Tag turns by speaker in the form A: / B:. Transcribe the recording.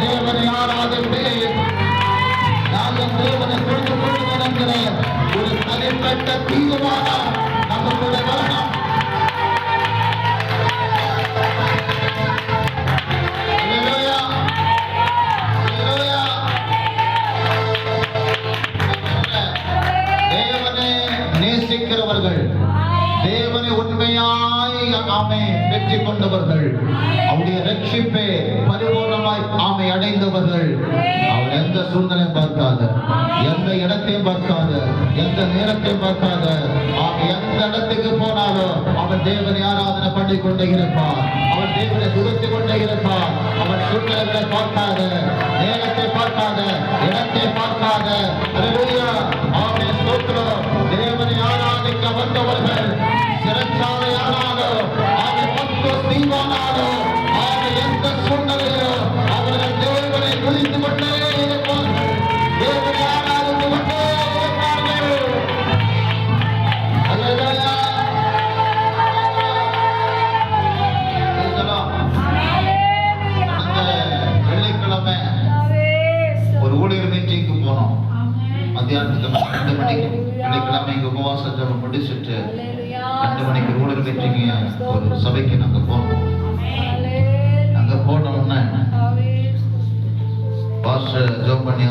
A: தேவனை தேவனை உண்மையாய் ஆமை வெற்றி கொண்டவர்கள். அவருடைய ரட்சிப்பே அடைந்தவர்கள். அவர் எந்த சூழ்நிலையும் பார்க்காத எந்த இடத்தையும் பார்க்காத எந்த நேரத்தையும் பார்க்காத. அவன் எந்த இடத்துக்கு போனாலும் அவன் தேவனை ஆராதனை பண்ணி கொண்டே இருப்பான் அவன் தேவனை துதித்துக் கொண்டே இருப்பான் அவன் சூழ்நிலைகளை பார்க்காத நேரத்தை பார்க்காத இடத்தை பார்க்காத. மத்தியானத்துக்கு ரெண்டு மணிக்கு வெள்ளிக்கிழமை இங்க உபவாச ஜபம் முடிச்சுட்டு ரெண்டு மணிக்கு ஊழியர் மீட்டிங் ஒரு சபைக்கு நாங்க போனோம். அங்க போன உடனே பாஸ்டர் ஜோம் பண்ணி